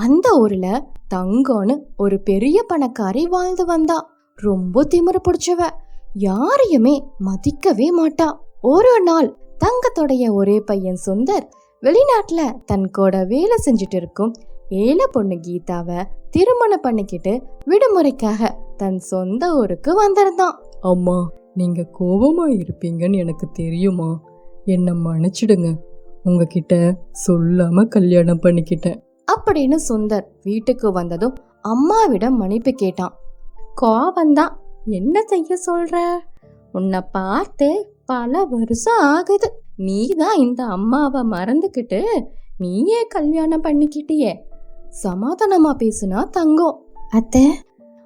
அந்த ஊர்ல தங்கம்னு ஒரு பெரிய பணக்காரி வாழ்ந்து வந்தா. ரொம்ப திமிரு பிடிச்சவ. யாரையுமே மதிக்கவே மாட்டா. ஒரு நாள் தங்கத்தோடைய ஒரே பையன் சுந்தர் வெளிநாட்டுல தன் கூட வேலை செஞ்சுட்டு இருக்கும் ஏழை பொண்ணு கீதாவை திருமணம் பண்ணிக்கிட்டு விடுமுறைக்காக தன் சொந்த ஊருக்கு வந்திருந்தான். அம்மா நீங்க கோபமா இருப்பீங்கன்னு எனக்கு தெரியுமா? என்னை மன்னிச்சிடுங்க. உங்ககிட்ட சொல்லாம கல்யாணம் பண்ணிக்கிட்டேன். அப்படின்னு சுந்தர் வீட்டுக்கு வந்ததும் அம்மாவிடம் மன்னிப்பு கேட்டான். கோவந்தான் என்ன செய்ய சொல்ற? உன்னை பார்த்து பல வருஷம் ஆகுது. நீ தான் இந்த அம்மாவை மறந்துக்கிட்டு நீயே கல்யாணம் பண்ணிக்கிட்டியே. சமாதானமா பேசுனா தங்கம். அத்தை.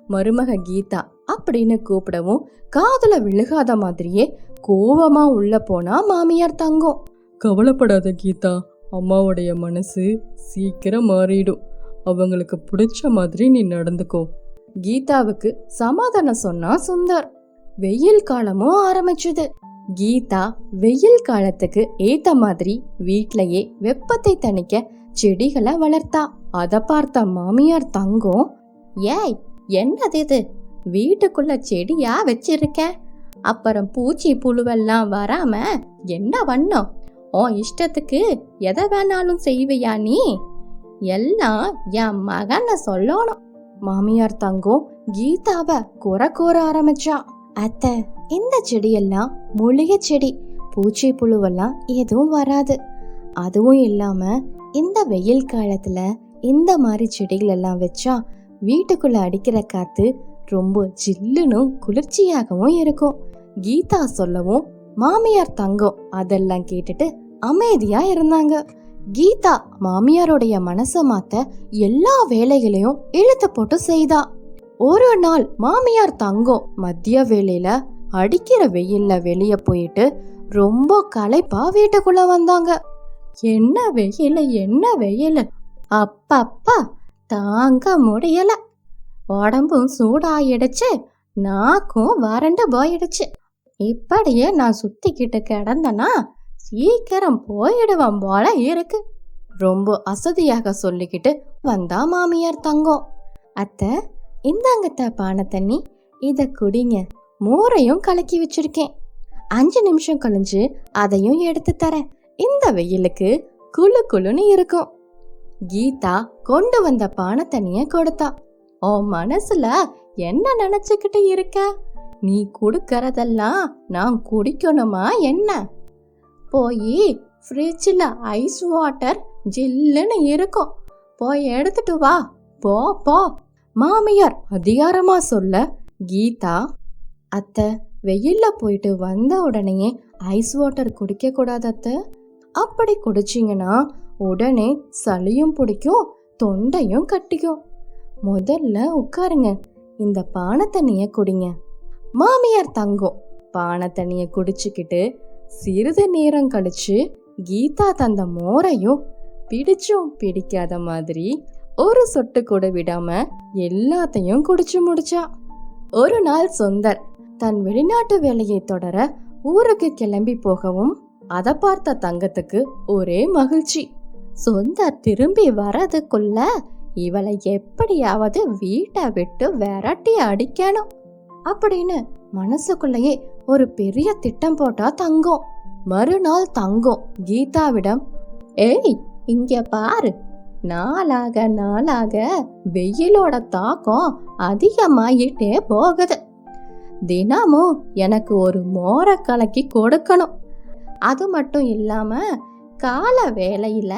மருமக கீதா அப்படின்னு கூப்பிடவும் காதல விழுகாத மாதிரியே கோவமா உள்ள போனா மாமியார் தங்கம். கவலைப்படாத கீதா. அம்மாவுடைய மனசு சீக்கிரம் மாறிடும். அவங்களுக்கு பிடிச்ச மாதிரி நீ நடந்துக்கோ. கீதாவுக்கு சமாதானம் சொன்னா சுந்தர். வெயில் காலமும் ஆரம்பிச்சது. கீதா வெயில் காலத்துக்கு ஏத்த மாதிரி வீட்லயே வெப்பத்தை தணிக்க செடிகளை வளர்த்தா. அத பார்த்த மாமியார் தங்கம் ஏய் என்னது இது வீட்டுக்குள்ள செடியா வச்சிருக்க? அப்புறம் பூச்சி புழுவெல்லாம் வராம என்ன வண்ணம்? உன் இஷ்டத்துக்கு எதை வேணாலும் செய்வியா நீ? எல்லாம் என் மகனை சொல்லணும். மாமியார் தங்கம் கீதாவை குறை கூற ஆரம்பிச்சா. அத்தை இந்த செடியெல்லாம் மூலிகை செடி பூச்சி புழுவெல்லாம் எதுவும் வராது. அதுவும் இல்லாம இந்த வெயில் காலத்துல இந்த மாதிரி செடிகள் எல்லாம் வச்சா வீட்டுக்குள்ள அடிக்கிற காத்து ரொம்ப ஜில்லுன்னு குளிர்ச்சியாகவும் இருக்கும். கீதா சொல்லவும் மாமியார் தங்கம் அதெல்லாம் கேட்டுட்டு அமைதியா இருந்தாங்க. கீதா மாமியாருடைய மனசை மாத்த எல்லா வேலைகளையும் இழுத்து போட்டு செய்தா. ஒரு நாள் மாமியார் தங்கம் மதிய வேலையில அடிக்கிற வெயில்ல வெளிய போயிட்டு ரொம்ப களைப்பா வீட்டுக்குள்ள வந்தாங்க. என்ன வெயில என்ன வெயில்? அப்பப்பா தாங்க முடியல. உடம்பும் சூடாயிடுச்சு நாக்கும் வறண்டு போயிடுச்சு. இப்படியே நான் சுத்திக்கிட்டு கிடந்தனா சீக்கிரம் போயிடுவான் போல இருக்கு. ரொம்ப அசதியாக சொல்லிக்கிட்டு வந்தா மாமியார் தங்கம். அத்தை இந்தாங்கத்த பானை தண்ணி. இதை குடிங்க. மோரையும் கலக்கி வச்சிருக்கேன். அஞ்சு நிமிஷம் கழிஞ்சு அதையும் எடுத்து தரேன். இந்த வெயிலுக்கு குளு குளுன்னு இருக்கும். கீதா கொண்டு வந்த பானை தண்ணிய கொடுத்தா. உன் மனசுல என்ன நினைச்சுக்கிட்டு இருக்க? நீ கொடுக்கறதெல்லாம் நான் குடிக்கணுமா என்ன? போய் ஃப்ரிட்ஜில் ஐஸ் வாட்டர் ஜில்லுன்னு இருக்கும். போய் எடுத்துட்டு வா. போ போ. மாமியார் அதிகாரமா சொல்ல கீதா அத்தை வெயில்ல போயிட்டு வந்த உடனேயே ஐஸ் வாட்டர் குடிக்க கூடாது அத்தை. அப்படி குடிச்சிங்கன்னா உடனே சளியும் பிடிக்கும் தொண்டையும் கட்டிக்கும். முதல்ல உட்காருங்க. இந்த பானை தண்ணிய குடிங்க. மாமியார் தங்கம். பானை தண்ணிய குடிச்சுக்கிட்டு சிறிது நேரம் கழிச்சு கீதா தந்த மோரையும் பிடிச்சும் பிடிக்காத மாதிரி ஒரு சொட்டு கூட விடாம எல்லாத்தையும் குடிச்சு முடிச்சா. ஒரு நாள் சுந்தர் தன் வெளிநாட்டு வேலையை தொடர ஊருக்கு கிளம்பி போகவும் அதை பார்த்த தங்கத்துக்கு ஒரே மகிழ்ச்சி. சுந்தர் திரும்பி வரதுக்குள்ள இவளை எப்படியாவது வீட்டை விட்டு விரட்டி அடிக்கணும். அப்படின்னு மனசுக்குள்ளேயே ஒரு பெரிய திட்டம் போட்டா தங்கம். மறுநாள் தங்கம். கீதாவிடம் ஏய் இங்க பாரு. நாளாக நாளாக வெயிலோட தாக்கம் அதிகமாயிட்டே போகுது. தினமும் எனக்கு ஒரு மோரை கலக்கி கொடுக்கணும். அது மட்டும் இல்லாம கால வேலையில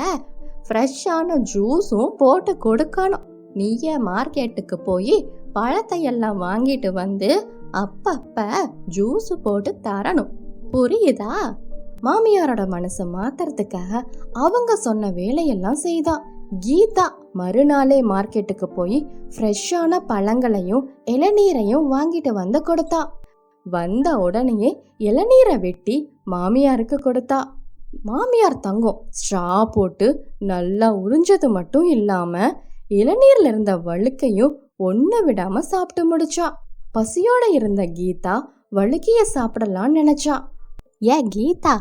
ஃப்ரெஷ்ஷான ஜூஸும் போட்டு கொடுக்கணும். நீயே மார்க்கெட்டுக்கு போய் பழத்தை எல்லாம் வாங்கிட்டு வந்து அப்பப்ப ஜூஸ் போட்டு தரணும். புரியுதா? மாமியாரோட மனசை மாத்துறதுக்காக அவங்க சொன்ன வேலையெல்லாம் செய்தா. கீதா மறுநாளே மார்க்கெட்டுக்கு போய் ஃப்ரெஷ்ஷான பழங்களையும் இளநீரையும் வாங்கிட்டு வந்து கொடுத்தா. வந்த உடனேயே இளநீரை வெட்டி மாமியாருக்கு கொடுத்தா. மாமியார் தங்கம் ஸ்ட்ரா போட்டு நல்லா உறிஞ்சது மட்டும் இல்லாம இளநீர்ல இருந்த வழுக்கையும் ஒண்ணு விடாம சாப்பிட்டு முடிச்சா. பசியோட இருந்த கீதா வழுக்கிய சாப்பிடலாம்னு நினைச்சா. ஏ கீதா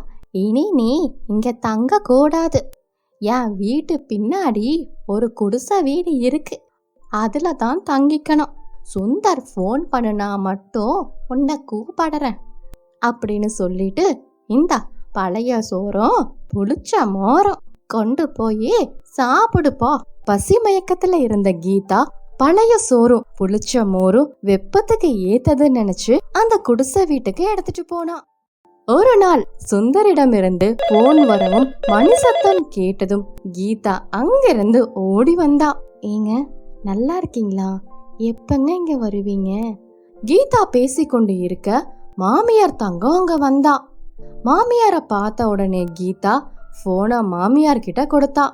இனி நீ இங்க தங்க கூடாது. என் வீட்டு பின்னாடி ஒரு குடிசை வீடு இருக்கு. அதுல தான் தங்கிக்கணும். சுந்தர் ஃபோன் பண்ணுனா மட்டும் உன்னை கூப்பிடுறேன். அப்படின்னு சொல்லிட்டு இந்தா பழைய சோறும் புளிச்ச மோரம் கொண்டு போய் சாப்பிடுப்போ பசி மயக்கத்துல இருந்த கீதா பழைய சோறும் புளிச்ச மோரும் வெப்பத்துக்கு ஏத்ததுன்னு நினைச்சு அந்த குடிசை வீட்டுக்கு எடுத்துட்டு போனா. ஒரு நாள் சுந்தரிடமிருந்து போன் வரவும் மணி சத்தம் கேட்டதும் கீதா அங்கிருந்து ஓடி வந்தா. ஏங்க நல்லா இருக்கீங்களா? எப்பங்க இங்க வருவீங்க? கீதா பேசிக்கொண்டு இருக்க மாமியார் தங்கம் அங்க வந்தா. மாமியார பார்த்த உடனே கீதா போனை மாமியார் கிட்ட கொடுத்தா.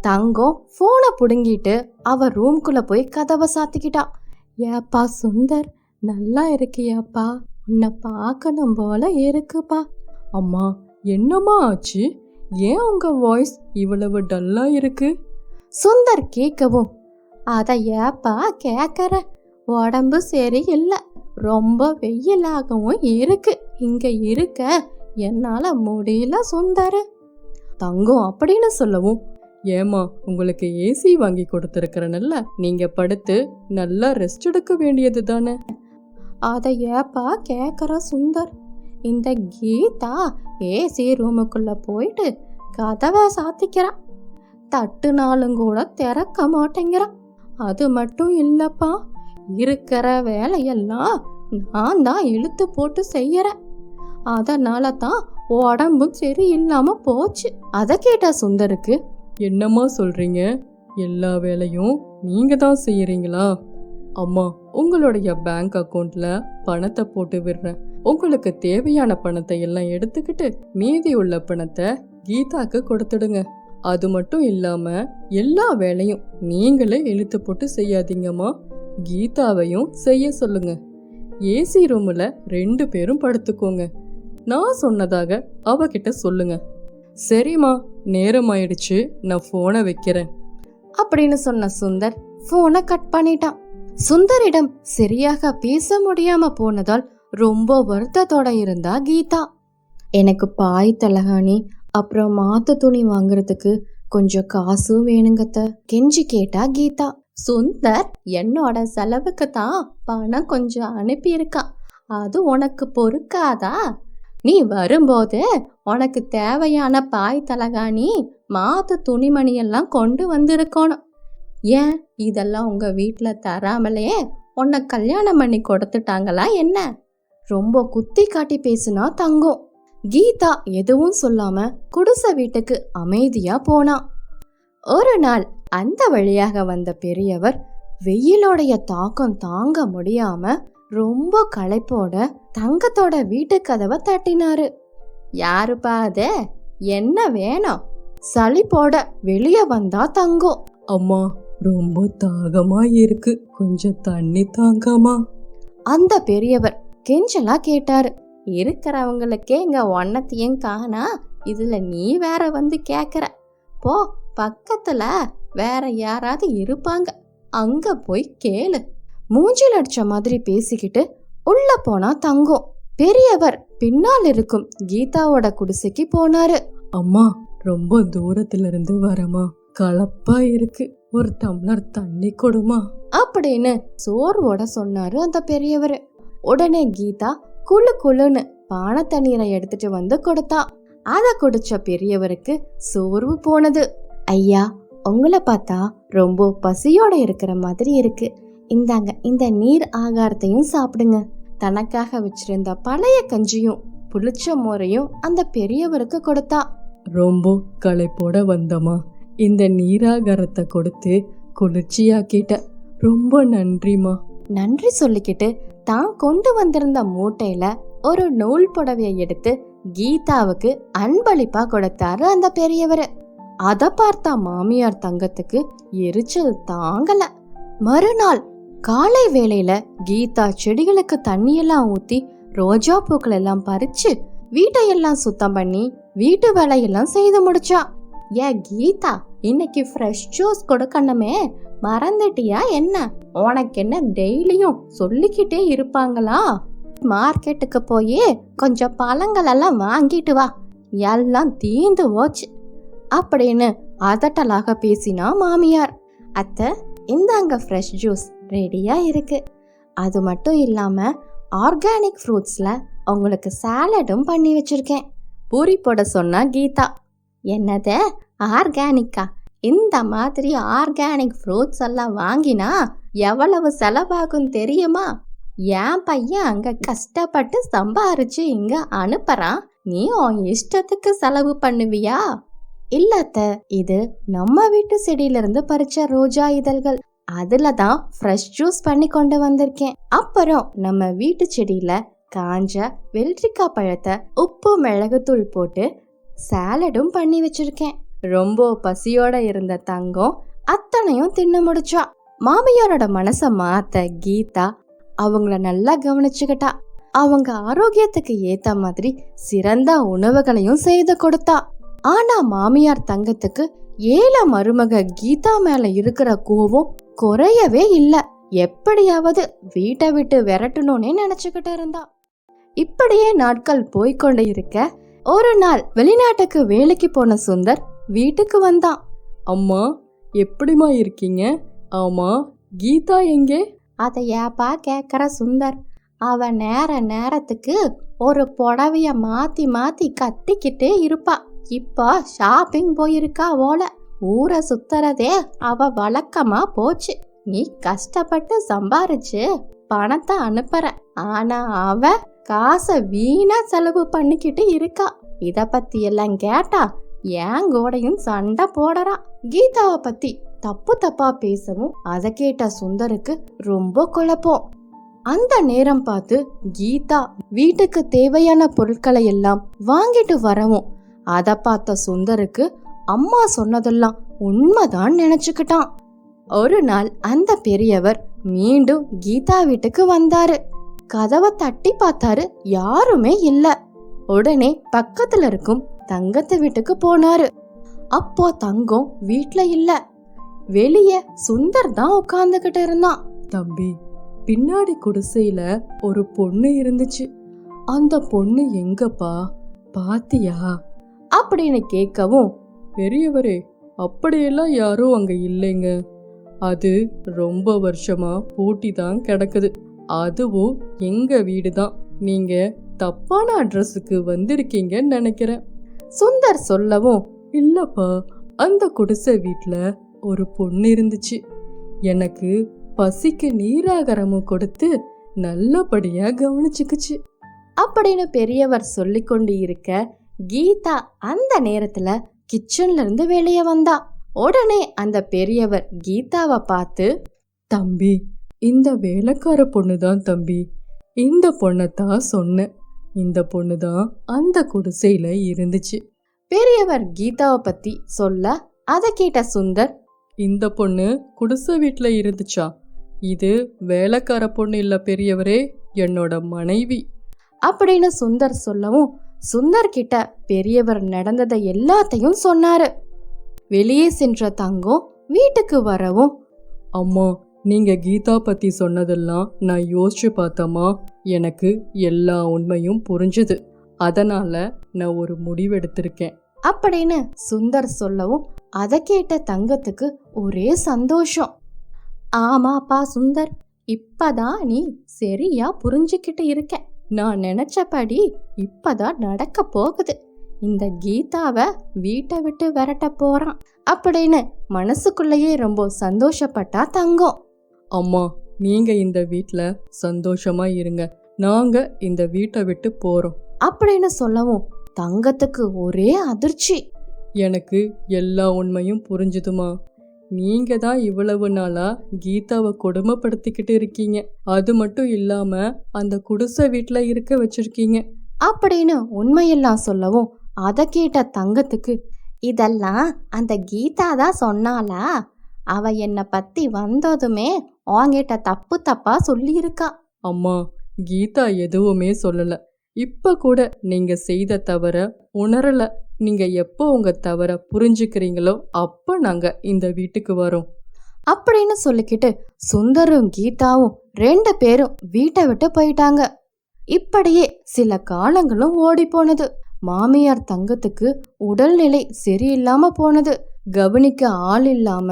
தங்கம் ஃபோனை பிடுங்கிட்டு அவ ரூம்குள்ள போய் கதவை சாத்திக்கிட்டா. ஏப்பா சுந்தர் நல்லா இருக்கியாப்பா? உன்னை பார்க்கணும் போல இருக்குப்பா. அம்மா என்னம்மா ஆச்சு? ஏன் உங்க வாய்ஸ் இவ்வளவு டல்லா இருக்கு? சுந்தர் கேட்கவும் அத ஏப்பா கேக்குற? உடம்பு சரியில்லை. ரொம்ப வெயிலாகவும் இருக்கு. இங்க இருக்க. என்னால முடியல சுந்தர். தங்கம் அப்படின்னு சொல்லவும் ஏமா உங்களுக்கு ஏசி வாங்கி கொடுத்துருக்கிறனல்ல நீங்க படுத்து நல்லா ரெஸ்ட் எடுக்க வேண்டியது தானே? அதை ஏப்பா கேக்குற சுந்தர்? இந்த கீதா ஏசி ரூமுக்குள்ள போயிட்டு கதவை சாத்திக்கிறான் தட்டுனாலும் கூட திறக்க மாட்டேங்கிறான் அது மட்டும் இல்லப்பா இருக்கிற வேலையெல்லாம் நான் தான் இழுத்து போட்டு செய்யறேன். அதனால தான் உடம்பும் சரி இல்லாமல் போச்சு. அதை கேட்ட சுந்தருக்கு? என்னம்மா சொல்றீங்க? எல்லா வேலையும் நீங்க தான் செய்யறீங்களா? அம்மா உங்களுடைய பேங்க் அக்கவுண்ட்ல பணத்தை போட்டு விடுறேன். உங்களுக்கு தேவையான பணத்தை எல்லாம் எடுத்துக்கிட்டு மீதி உள்ள பணத்தை கீதாக்கு கொடுத்துடுங்க. அது மட்டும் இல்லாம எல்லா வேலையும் நீங்களே இழுத்து போட்டு செய்யாதீங்கம்மா. கீதாவையும் செய்ய சொல்லுங்க. ஏசி ரூம்ல ரெண்டு பேரும் படுத்துக்கோங்க. நான் சொன்னதாக அவகிட்ட சொல்லுங்க. சரிம்மா நேரம் ஆயிடுச்சு நான் போனை வைக்கிறேன். அப்படின்னு சொன்ன சுந்தர் போனை கட் பண்ணிட்டான். சுந்தரிடம் சரியாக பேச முடியாம போனதால் ரொம்ப வருத்தத்தோட இருந்தா கீதா. எனக்கு பாய் தலகாணி அப்புறம் மாத்து துணி வாங்குறதுக்கு கொஞ்சம் காசும் வேணுங்கத்த கெஞ்சி கேட்டா கீதா. சுந்தர் என்னோட செலவுக்கு தான் பணம் கொஞ்சம் அனுப்பியிருக்கான் அது உனக்கு பொறுக்காதா? நீ வரும்போது உனக்கு தேவையான பாய் தலகாணி மாத்து துணிமணி எல்லாம் கொண்டு வந்திருக்கணும். ஏன்? இதெல்லாம் உங்க வீட்டில் தராமலே உன்னை கல்யாணம் பண்ணி கொடுத்துட்டாங்களா என்ன? ரொம்ப குத்தி காட்டி பேசுனா தங்கம். கீதா எதுவும் சொல்லாம குடிசை வீட்டுக்கு அமைதியா போனா. ஒரு நாள் அந்த வழியாக வந்த பெரியவர் வெயிலோடைய தாக்கம் தாங்க முடியாம ரொம்ப களைப்போட தங்கத்தோட வீட்டு கதவை தட்டினாரு. யாருப்பா அது? என்ன வேணும்? சளிப்போட வெளியே வந்தா தங்கம் அம்மா ரொம்ப தாகமா இருக்கு. கொஞ்சம் தண்ணி தாங்கம்மா. அந்த பெரியவர் கெஞ்சலா கேட்டாரு. இருக்கிறவங்களுக்கே இங்க ஒன்னத்தையும் காணா. இதுல நீ வேற வந்து கேக்குற. போ பக்கத்துல வேற யாராவது இருப்பாங்க. அங்க போய் கேளு. மூஞ்சில் அடிச்ச மாதிரி பேசிக்கிட்டு உள்ள போனா தங்கம். பெரியவர் பின்னால் இருக்கும் கீதாவோட குடிசைக்கு போனாரு. அம்மா ரொம்ப தூரத்துல இருந்து வரமா? கலப்பா இருக்கு. ஒரு டம்ளர் தண்ணி கொடுமா? அப்படின்னு சோர்வோட சொன்னாரு அந்த பெரியவர். உடனே கீதா குளு குளுன்னு பானை தண்ணீரை எடுத்துட்டு வந்து கொடுத்தா. அத குடிச்ச பெரியவருக்கு சோர்வு போனது. ஐயா உங்களை பார்த்தா ரொம்ப பசியோட இருக்கிற மாதிரி இருக்கு. இந்தாங்க இந்த நீர் ஆகாரத்தையும் சாப்பிடுங்க. தனக்காக வச்சிருந்த பழைய கஞ்சியும் புளிச்ச மோரையும் அந்த பெரியவருக்கு கொடுத்தா. ரொம்ப களைப்போட வந்தம்மா. இந்த நீராகாரத்தை கொடுத்து குளிர்ச்சியாக்கிட்ட. ரொம்ப நன்றிம்மா. நன்றி சொல்லிக்கிட்டு தான் கொண்டு வந்திருந்த மூட்டையில ஒரு நூல் புடவைய எடுத்து கீதாவுக்கு அன்பளிப்பா கொடுத்தாரு அந்த பெரியவர். அத பார்த்தா மாமியார் தங்கத்துக்கு எரிச்சல் தாங்கல. மறுநாள் காலை வேளையில கீதா செடிகளுக்கு தண்ணியெல்லாம் ஊத்தி ரோஜா பூக்கள் எல்லாம் பறிச்சு வீட்டையெல்லாம் சுத்தம் பண்ணி வீட்டு வேலையெல்லாம் செய்து முடிச்சா. ஏ கீதா இன்னைக்கு ஃப்ரெஷ் ஜூஸ் கொடுக்கணுமே? மறந்துட்டியா என்ன? உனக்கு என்ன டெய்லியும் சொல்லிக்கிட்டே இருப்பாங்களா? மார்க்கெட்டுக்கு போய் கொஞ்சம் பழங்கள் எல்லாம் வாங்கிட்டு வா. எல்லாம் தீந்து போச்சு. அப்படின்னு அதட்டலாக பேசினா மாமியார். அத்தை இந்தாங்க ஃப்ரெஷ் ஜூஸ் ரெடியாக இருக்குது அது மட்டும் இல்லாமல் ஆர்கானிக் ஃப்ரூட்ஸில் உங்களுக்கு சாலடும் பண்ணி வச்சுருக்கேன். பூரி போட சொன்னா கீதா என்னது? ஆர்கானிக்கா இந்த மாதிரி ஆர்கானிக் ஃப்ரூட்ஸ் எல்லாம் வாங்கினா எவ்வளவு செலவாகும் தெரியுமா? என் பையன் அங்க கஷ்டப்பட்டு சம்பாரிச்சு இங்க அனுப்புறான். நீ உன் இஷ்டத்துக்கு செலவு பண்ணுவியா? இல்லத்த இது நம்ம வீட்டு செடியிலிருந்து பறிச்ச ரோஜா இதழ்கள். அதுல தான் ஃப்ரெஷ் ஜூஸ் பண்ணி கொண்டு வந்திருக்கேன். அப்புறம் நம்ம வீட்டு செடியில காஞ்ச வெள்ளரிக்காய் பழத்தை உப்பு மிளகுத்தூள் போட்டு சாலடும் பண்ணி வச்சிருக்கேன். ரொம்ப பசியோட இருந்த தங்கம் அத்தனையும் தின்னு முடிச்சா. மாமியாரோட மனசை மாத்த கீதா அவங்கள நல்லா கவனிச்சுக்கிட்டா. அவங்க ஆரோக்கியத்துக்கு ஏத்த மாதிரி சிறந்த உணவுகளையும் செய்து கொடுத்தா. ஆனா மாமியார் தங்கத்துக்கு ஏழ மருமக கீதா மேல இருக்கிற கோவம் குறையவே இல்லை. எப்படியாவது வீட்டை விட்டு விரட்டணும்னே நினைச்சுக்கிட்டு இருந்தா. இப்படியே நாட்கள் போய்க்கொண்டு இருக்க ஒரு நாள் வெளிநாட்டுக்கு வேலைக்கு போன சுந்தர் வீட்டுக்கு வந்தான் அம்மா எப்படிம்மா இருக்கீங்க? ஆமா கீதா எங்கே? அதை ஏப்பா கேக்குற சுந்தர். அவ நேர நேரத்துக்கு ஒரு புடவைய மாத்தி மாத்தி கத்திக்கிட்டே இருப்பா. இப்போ ஷாப்பிங் போயிருக்கா ஓலை ஊரை சுத்துறதே அவ வழக்கமா போச்சு. நீ கஷ்டப்பட்டு சம்பாரிச்சு பணத்தை அனுப்புற. ஆனா அவ காசை வீணா செலவு பண்ணிக்கிட்டு இருக்கா. இத பத்தி எல்லாம் கேட்டா என் கூடையும் சண்டை போடறா. கீதாவை பத்தி தப்பு தப்பா பேசவும் அதை கேட்ட சுந்தருக்கு ரொம்ப குழப்பம். அந்த நேரம் பார்த்து கீதா வீட்டுக்கு தேவையான பொருட்களை எல்லாம் வாங்கிட்டு வரவும் அதை பார்த்த சுந்தருக்கு அம்மா சொன்னதெல்லாம் உண்மைதான் நினைச்சுக்கிட்டான். ஒரு நாள் அந்த பெரியவர் மீண்டும் கீதா வீட்டுக்கு வந்தாரு. கதவை தட்டி பார்த்தாரு யாருமே இல்ல. உடனே பக்கத்துல இருக்கும் தங்கத்து வீட்டுக்கு போனாரு. அப்போ தங்கம் வீட்ல இல்ல. வெளியே சுந்தர் தான் உட்கார்ந்துகிட்டு இருந்தான். தம்பி பின்னாடி குடிசையில ஒரு பொண்ணு இருந்துச்சு. அந்த பொண்ணு எங்கப்பா? பாத்தியா? அப்படின்னு கேட்கவும் பெரியவரே அப்படியெல்லாம் யாரும் அங்க இல்லைங்க. அது ரொம்ப வருஷமா பூட்டி தான் கிடக்குது. அதுவும் எங்க வீடு தான் நீங்க தப்பான அட்ரஸுக்கு வந்திருக்கீங்கன்னு நினைக்கிறேன். சுந்தர் சொல்லவும் இல்லப்பா அந்த குடிசை வீட்டில் ஒரு பொண்ணு இருந்துச்சு. எனக்கு பசிக்கு நீராகரமும் கொடுத்து நல்லபடியா கவனிச்சுக்குச்சு. அப்படின்னு பெரியவர் சொல்லிக்கொண்டு இருக்க கீதா அந்த நேரத்துல கிச்சன்ல இருந்து வெளியே வந்தா. உடனே அந்த பெரியவர் கீதாவை பார்த்து தம்பி இந்த வேலைக்கார பொண்ணு தான் தம்பி. இந்த பொண்ணத்தான் சொன்னேன் இந்த பொண்ணு தான் அந்த குடிசையில இருந்துச்சு. பெரியவர் கீதாவை பத்தி சொல்ல அதை கேட்ட சுந்தர் இந்த பொண்ணு குடிசை வீட்டில் இருந்துச்சா? இது வேலைக்கார பொண்ணு இல்ல பெரியவரே என்னோட மனைவி. அப்படின்னு சுந்தர் சொல்லவும் சுந்தர் கிட்ட பெரியவர் நடந்ததை எல்லாத்தையும் சொன்னாரு. வெளியே சென்ற தங்கம் வீட்டுக்கு வரவும் அம்மா நீங்க கீதா பத்தி சொன்னதெல்லாம் நான் யோசிச்சு பார்த்தம்மா. எனக்கு எல்லா உண்மையும் புரிஞ்சுது. அதனால நான் ஒரு முடிவெடுத்திருக்கேன். அப்படின்னு சுந்தர் சொல்லவும் அதை கேட்ட தங்கத்துக்கு ஒரே சந்தோஷம். ஆமாப்பா சுந்தர் இப்பதான் நீ சரியா புரிஞ்சுக்கிட்டு இருக்க நான் நினைச்சபடி இப்பதான் நடக்க போகுது. இந்த கீதாவை வீட்டை விட்டு விரட்ட போறான் அப்படின்னு மனசுக்குள்ளேயே ரொம்ப சந்தோஷப்பட்டா தங்கம். அம்மா நீங்க இந்த வீட்ல சந்தோஷமா இருங்க. நாங்க இந்த வீட்டை விட்டு போறோம். அப்படின்னு சொல்லவும் தங்கத்துக்கு ஒரே அதிர்ச்சி. எனக்கு எல்லா உண்மையும் புரிஞ்சுதுமா? நீங்க தான் இவ்வளவு நாளா கீதாவை கொடுமைப்படுத்திக்கிட்டு இருக்கீங்க. அது மட்டும் இல்லாம அந்த குடிசை வீட்ல இருக்க வச்சிருக்கீங்க. அப்படின்னு உண்மையெல்லாம் சொல்லவும் அதை கேட்ட தங்கத்துக்கு இதெல்லாம் அந்த கீதா தான் சொன்னாளா? அவ என்னை பத்தி வந்ததுமே உன்கிட்ட தப்பு தப்பா சொல்லியிருக்கா. அம்மா கீதா எதுவுமே சொல்லல. இப்ப கூட நீங்க செய்த தவற உணரல. நீங்க எப்போ உங்க தவற புரிஞ்சுக்கிறீங்களோ அப்ப நாங்க இந்த வீட்டுக்கு வரோம். அப்படின்னு சொல்லிக்கிட்டு சுந்தரும் கீதாவும் ரெண்டு பேரும் வீட்டை விட்டு போயிட்டாங்க. இப்படியே சில காலங்களும் ஓடி போனது மாமியார் தங்கத்துக்கு உடல்நிலை சரியில்லாம போனது. கவனிக்க ஆள் இல்லாம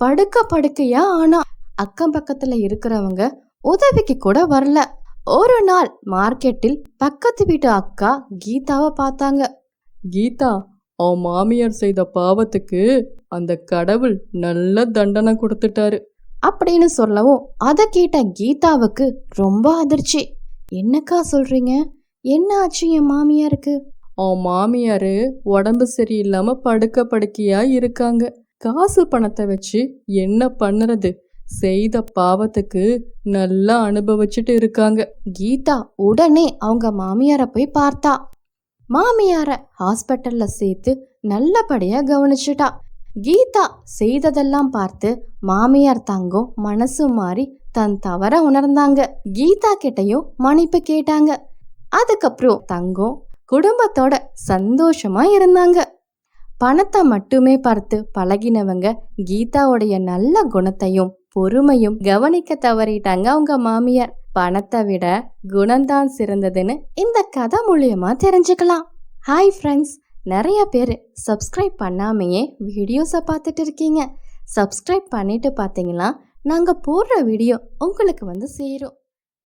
படுக்க படுக்கையா ஆனா அக்கம் பக்கத்துல இருக்கிறவங்க உதவிக்கு கூட வரல. ஒரு நாள் மார்க்கெட்டில் பக்கத்து வீட்டு அக்கா கீதாவை பார்த்தாங்க. கீதா அவன் மாமியார் செய்த பாவத்துக்கு அந்த கடவுள் நல்ல தண்டனை கொடுத்துட்டாரு. அப்படின்னு சொல்லவும் அதை கேட்ட கீதாவுக்கு ரொம்ப அதிர்ச்சி. என்னக்கா சொல்றீங்க? என்ன ஆச்சு என் மாமியாருக்கு? அவன் மாமியாரு உடம்பு சரியில்லாம படுக்க படுக்கையா இருக்காங்க. காசு பணத்தை வச்சு என்ன பண்ணுறது? செய்த பாவத்துக்கு நல்லா அனுபவிச்சுட்டு இருக்காங்க. கீதா உடனே அவங்க மாமியாரை போய் பார்த்தா. மாமியார ஹாஸ்பிட்டல்ல சேர்த்து நல்லபடியா கவனிச்சுட்டா. கீதா செய்ததெல்லாம் பார்த்து மாமியார் தங்கம் மனசு மாறி தன் தவற உணர்ந்தாங்க. கீதா கிட்டையும் மன்னிப்பு கேட்டாங்க. அதுக்கப்புறம் தங்கம் குடும்பத்தோட சந்தோஷமா இருந்தாங்க. பணத்தை மட்டுமே பார்த்து பழகினவங்க கீதாவுடைய நல்ல குணத்தையும் பொறுமையும் கவனிக்க தவறிட்டாங்க அவங்க மாமியார். பணத்தை விட குணம்தான் சிறந்ததுன்னு இந்த கதை மூலியமா தெரிஞ்சுக்கலாம். ஹாய் ஃப்ரெண்ட்ஸ் நிறைய பேர் சப்ஸ்கிரைப் பண்ணாமையே வீடியோஸை பார்த்துட்டு இருக்கீங்க. சப்ஸ்கிரைப் பண்ணிட்டு பார்த்தீங்கன்னா நாங்கள் போடுற வீடியோ உங்களுக்கு வந்து சேரும்.